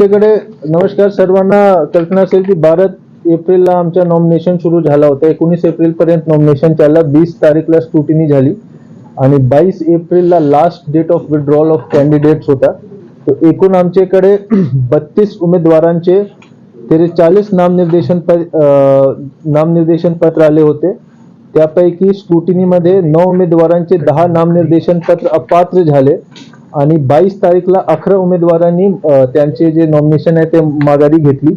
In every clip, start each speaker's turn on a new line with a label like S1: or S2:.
S1: आमच्याकडे नमस्कार सर्वांना कल्पना असेल की बारा एप्रिलला आमच्या नॉमिनेशन सुरू झाला होता. एकोणीस एप्रिल पर्यंत नॉमिनेशन त्याला वीस तारीखला स्क्रुटिनी झाली. आणि बावीस एप्रिलला last date of withdrawal of candidates होता. तर एकूण आमच्याकडे बत्तीस उमेदवारांचे त्रेचाळीस नामनिर्देशन प नामनिर्देशन पत्र आले होते. त्यापैकी स्क्रुटिनीमध्ये नऊ उमेदवारांचे दहा नामनिर्देशन पत्र अपात्र झाले. आणि बावीस तारीखला अकरा उमेदवारांनी त्यांचे जे नॉमिनेशन आहे ते माघारी घेतली.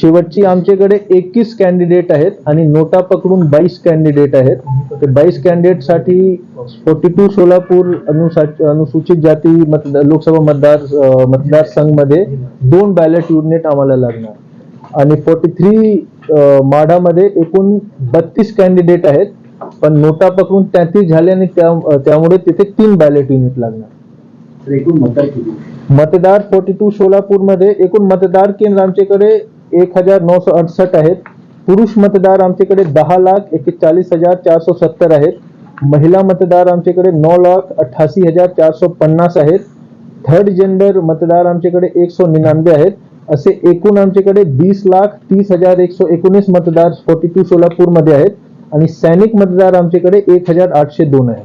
S1: शेवटची आमच्याकडे एकवीस कॅन्डिडेट आहेत आणि नोटा पकडून बाईस कॅन्डिडेट आहेत. ते बाईस कॅन्डिडेटसाठी फोर्टी टू सोलापूर अनुसा अनुसूचित जाती मत लोकसभा मतदार मतदारसंघमध्ये दोन बॅलेट युनिट आम्हाला लागणार. आणि फोर्टी थ्री माढामध्ये एकूण बत्तीस कॅन्डिडेट आहेत. पण नोटा पकडून तेहतीस झाले आणि त्या त्यामुळे तिथे तीन बॅलेट युनिट लागणार.
S2: तर एकूण मतदार किती
S1: मतदार फोर्टी टू सोलापूरमध्ये एकूण मतदार केंद्र आमच्याकडे एक हजार नऊशे अडसष्ट आहेत. पुरुष मतदार आमच्याकडे दहा लाख एकेचाळीस हजार चारशे सत्तर आहेत. महिला मतदार आमच्याकडे नऊ लाख अठ्ठासी हजार चारशे पन्नास आहेत. थर्ड जेंडर मतदार आमच्याकडे एकशे निन्यानवे आहेत. असे एकूण आमच्याकडे वीस लाख तीस हजार एकशे एकोणीस मतदार फोर्टी टू सोलापूरमध्ये आहेत. आणि सैनिक मतदार आमच्याकडे एक हजार आठशे दोन आहेत.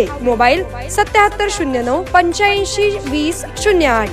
S3: मोबाईल सत्याहत्तर शून्य नऊ पंच्याऐंशी वीस शून्य आठ.